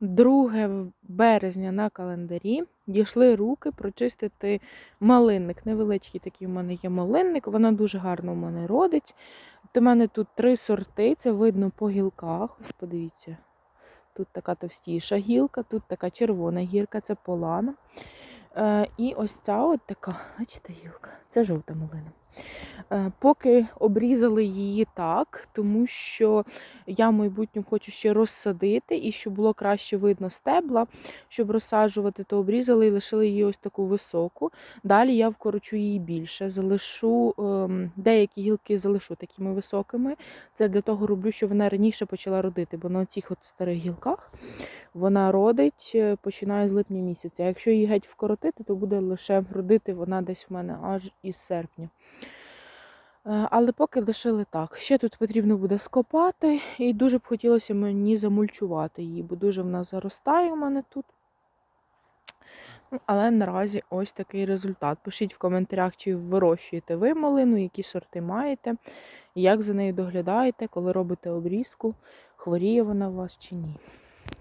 2 березня на календарі дійшли руки прочистити малинник. Невеличкий такий в мене є малинник, вона дуже гарно в мене родить. У мене тут три сорти, це видно по гілках. Ось подивіться. Тут така товстіша гілка, тут така червона гірка, це полана. Е, і ось ця от така, бачите, гілка, це жовта малина. Е, поки обрізали її так, тому що я в майбутньому хочу ще розсадити, і щоб було краще видно стебла, щоб розсаджувати, то обрізали і лишили її ось таку високу. Далі я вкорочу її більше. Залишу ем, деякі гілки залишу такими високими. Це для того роблю, щоб вона раніше почала родити, бо на цих от старих гілках вона родить, е, починає з липня місяця. Якщо її геть вкоротити, то буде лише родити вона десь в мене аж із серпня. Е, Але поки лишили так. Ще тут потрібно буде скопати, і дуже б хотілося мені замульчувати її, бо дуже вона заростає у мене тут. Ну, але наразі ось такий результат. Пишіть в коментарях, чи вирощуєте ви малину, які сорти маєте, як за нею доглядаєте, коли робите обрізку, хворіє вона у вас чи ні.